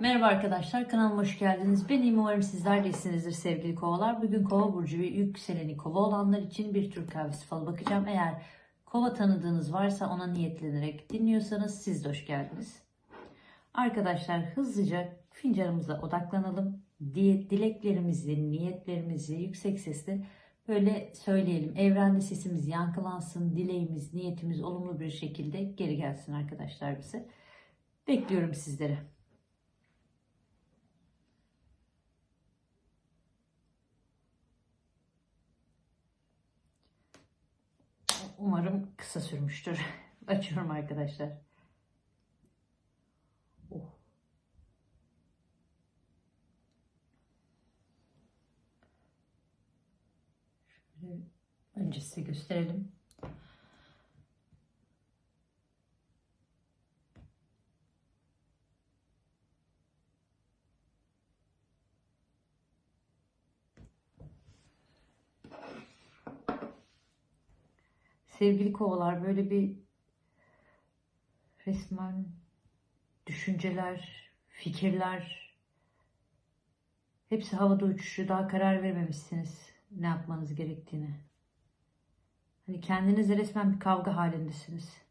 Merhaba arkadaşlar, kanalıma hoş geldiniz. Ben iyiyim, umarım sizler de iyisinizdir sevgili kovalar. Bugün kova burcu ve yükseleni kova olanlar için bir Türk kahvesi falı bakacağım. Eğer kova tanıdığınız varsa ona niyetlenerek dinliyorsanız siz de hoş geldiniz. Arkadaşlar hızlıca fincanımıza odaklanalım. Dileklerimizi, niyetlerimizi yüksek sesle böyle söyleyelim. Evrende sesimiz yankılansın, dileğimiz, niyetimiz olumlu bir şekilde geri gelsin arkadaşlar bize. Bekliyorum sizleri. Umarım kısa sürmüştür. Açıyorum arkadaşlar. Oh. Şöyle önce size gösterelim. Sevgili kovalar böyle bir resmen düşünceler, fikirler hepsi havada uçuşu. Daha karar vermemişsiniz ne yapmanız gerektiğini. Hani kendinizle resmen bir kavga halindesiniz.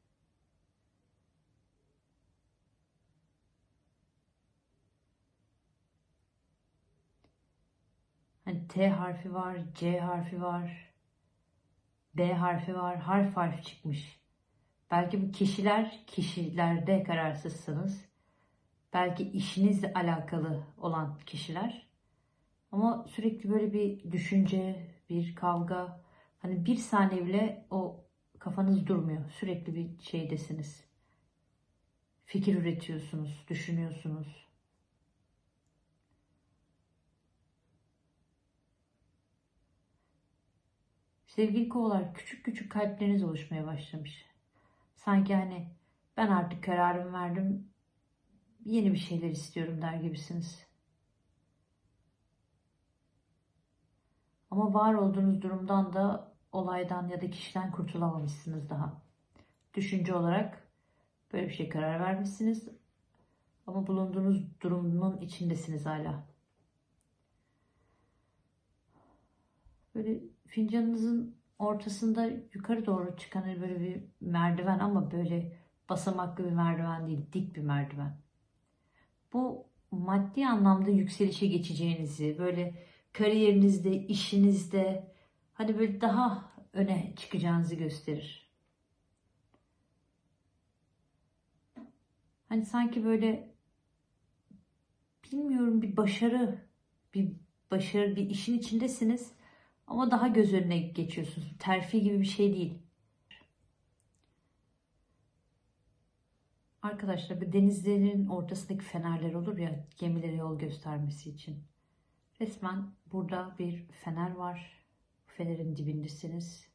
Hani T harfi var, C harfi var. B harfi var, harf harf çıkmış. Belki bu kişiler, kişilerde kararsızsınız. Belki işinizle alakalı olan kişiler. Ama sürekli böyle bir düşünce, bir kavga. Hani bir saniye bile o kafanız durmuyor. Sürekli bir şeydesiniz. Fikir üretiyorsunuz, düşünüyorsunuz. Sevgili kovalar küçük küçük kalpleriniz oluşmaya başlamış. Sanki hani ben artık kararımı verdim. Yeni bir şeyler istiyorum der gibisiniz. Ama var olduğunuz durumdan da olaydan ya da kişiden kurtulamamışsınız daha. Düşünce olarak böyle bir şey karar vermişsiniz. Ama bulunduğunuz durumun içindesiniz hala. Böyle fincanınızın ortasında yukarı doğru çıkan hani böyle bir merdiven ama böyle basamaklı bir merdiven değil, dik bir merdiven. Bu maddi anlamda yükselişe geçeceğinizi, böyle kariyerinizde, işinizde hani böyle daha öne çıkacağınızı gösterir. Hani sanki böyle bilmiyorum bir başarı, bir başarı, bir işin içindesiniz ama daha göz önüne geçiyorsunuz. Terfi gibi bir şey değil. Arkadaşlar bu denizlerin ortasındaki fenerler olur ya gemilere yol göstermesi için. Resmen burada bir fener var. Fenerin dibindesiniz.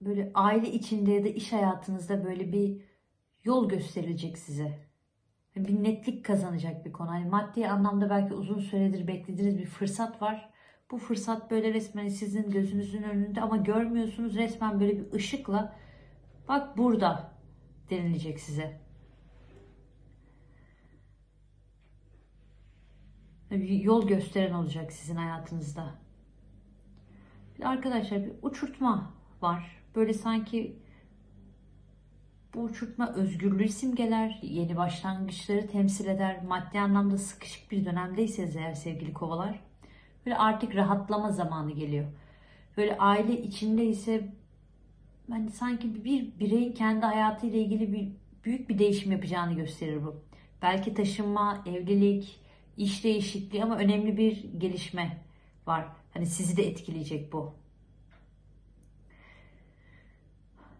Böyle aile içinde ya da iş hayatınızda böyle bir yol gösterilecek size bir netlik kazanacak bir konu. Yani maddi anlamda belki uzun süredir beklediğiniz bir fırsat var. Bu fırsat böyle resmen sizin gözünüzün önünde ama görmüyorsunuz. Resmen böyle bir ışıkla bak burada denilecek size. Bir yol gösteren olacak sizin hayatınızda. Arkadaşlar bir uçurtma var. Böyle sanki bu uçurtma özgürlüğü simgeler, yeni başlangıçları temsil eder. Maddi anlamda sıkışık bir dönemdeyseniz eğer sevgili kovalar, böyle artık rahatlama zamanı geliyor. Böyle aile içinde ise hani sanki bir bireyin kendi hayatıyla ilgili bir büyük bir değişim yapacağını gösterir bu. Belki taşınma, evlilik, iş değişikliği ama önemli bir gelişme var. Hani sizi de etkileyecek bu.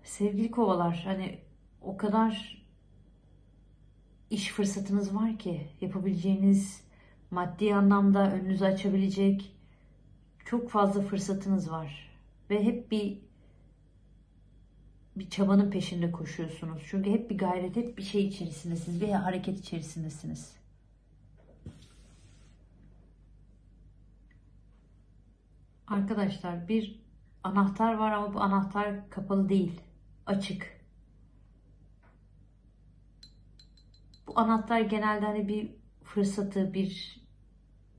Sevgili kovalar hani o kadar iş fırsatınız var ki yapabileceğiniz maddi anlamda önünüzü açabilecek çok fazla fırsatınız var ve hep bir bir çabanın peşinde koşuyorsunuz. Çünkü hep bir gayret, hep bir şey içerisindesiniz, bir hareket içerisindesiniz. Arkadaşlar bir anahtar var ama bu anahtar kapalı değil, açık. Bu anahtar genelde hani bir fırsatı, bir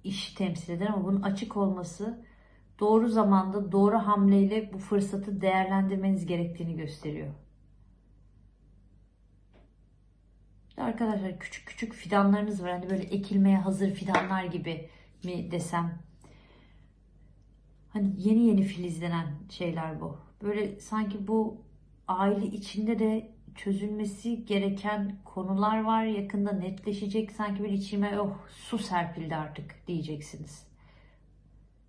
iş temsil eder ama bunun açık olması doğru zamanda doğru hamleyle bu fırsatı değerlendirmeniz gerektiğini gösteriyor. Arkadaşlar küçük küçük fidanlarınız var. Hani böyle ekilmeye hazır fidanlar gibi mi desem. Hani yeni yeni filizlenen şeyler bu. Böyle sanki bu aile içinde de çözülmesi gereken konular var. Yakında netleşecek. Sanki bir içime oh su serpildi artık diyeceksiniz.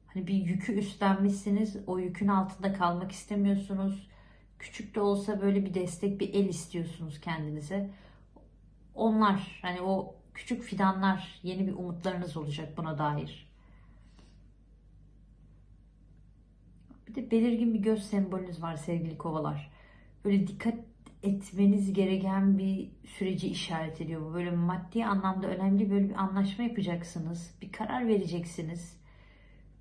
Hani bir yükü üstlenmişsiniz. O yükün altında kalmak istemiyorsunuz. Küçük de olsa böyle bir destek, bir el istiyorsunuz kendinize. Onlar hani o küçük fidanlar yeni bir umutlarınız olacak buna dair. Bir de belirgin bir göz sembolünüz var sevgili kovalar. Böyle dikkat etmeniz gereken bir süreci işaret ediyor bu. Böyle maddi anlamda önemli böyle bir anlaşma yapacaksınız. Bir karar vereceksiniz.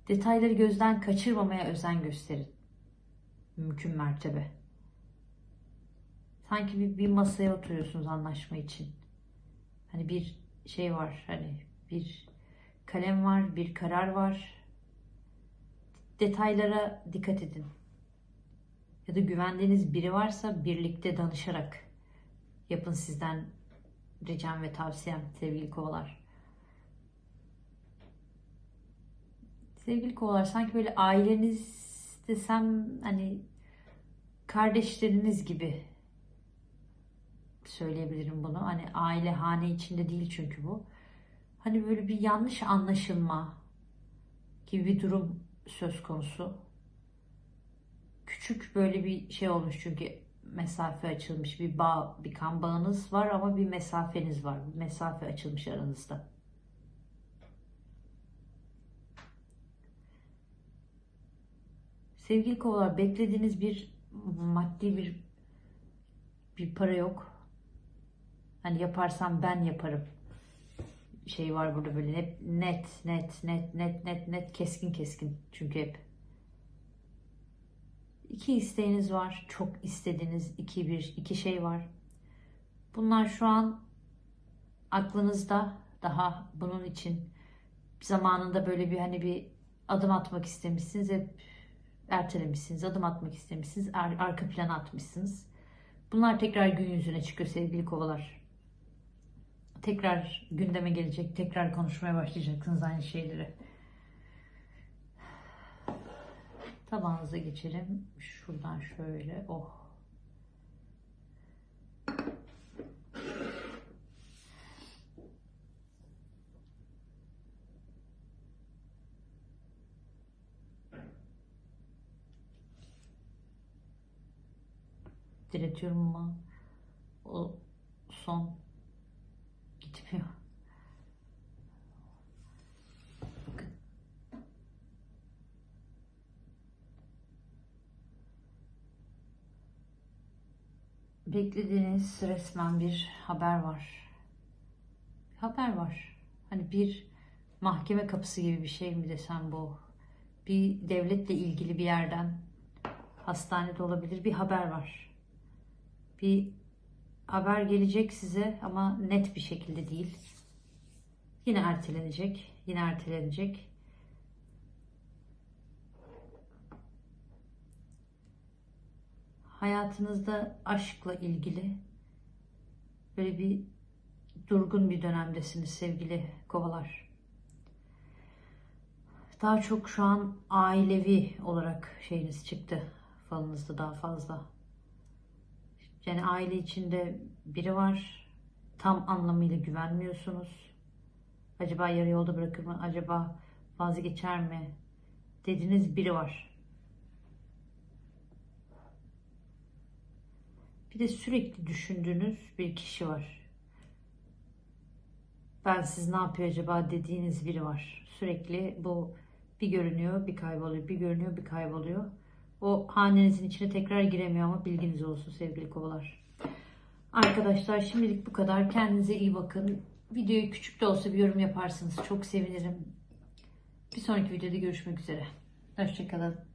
Detayları gözden kaçırmamaya özen gösterin. Mümkün mertebe. Sanki bir, bir masaya oturuyorsunuz anlaşma için. Hani bir şey var, hani bir kalem var, bir karar var. Detaylara dikkat edin. Ya da güvendiğiniz biri varsa birlikte danışarak yapın sizden ricam ve tavsiyem sevgili kovalar. Sevgili kovalar sanki böyle aileniz desem hani kardeşleriniz gibi söyleyebilirim bunu. Hani aile hane içinde değil çünkü bu. Hani böyle bir yanlış anlaşılma gibi bir durum söz konusu. Küçük böyle bir şey olmuş çünkü mesafe açılmış bir bağ, bir kan bağınız var ama bir mesafeniz var. Bir mesafe açılmış aranızda. Sevgili kovalar beklediğiniz bir maddi bir bir para yok. Hani yaparsam ben yaparım. Şey var burada böyle hep net net net net net net keskin keskin çünkü hep. İki isteğiniz var. Çok istediğiniz iki bir iki şey var. Bunlar şu an aklınızda daha bunun için zamanında böyle bir hani bir adım atmak istemişsiniz hep ertelemişsiniz adım atmak istemişsiniz ar- arka plana atmışsınız bunlar tekrar gün yüzüne çıkıyor sevgili kovalar tekrar gündeme gelecek tekrar konuşmaya başlayacaksınız aynı şeyleri tabağınıza geçelim şuradan şöyle oh diretiyorum ama o son gitmiyor. Bakın. Beklediğiniz resmen bir haber var. Bir haber var. Hani bir mahkeme kapısı gibi bir şey mi desem bu? Bir devletle ilgili bir yerden hastanede olabilir bir haber var. Bir haber gelecek size ama net bir şekilde değil. Yine ertelenecek, yine ertelenecek. Hayatınızda aşkla ilgili böyle bir durgun bir dönemdesiniz sevgili kovalar. Daha çok şu an ailevi olarak şeyiniz çıktı falınızda daha fazla. Yani aile içinde biri var. Tam anlamıyla güvenmiyorsunuz. Acaba yarı yolda bırakır mı? Acaba vazgeçer mi? Dediğiniz biri var. Bir de sürekli düşündüğünüz bir kişi var. Ben siz ne yapıyor acaba dediğiniz biri var. Sürekli bu bir görünüyor, bir kayboluyor, bir görünüyor, bir kayboluyor. O hanenizin içine tekrar giremiyor ama bilginiz olsun sevgili kovalar. Arkadaşlar şimdilik bu kadar. Kendinize iyi bakın. Videoyu küçük de olsa bir yorum yaparsınız. Çok sevinirim. Bir sonraki videoda görüşmek üzere. Hoşçakalın.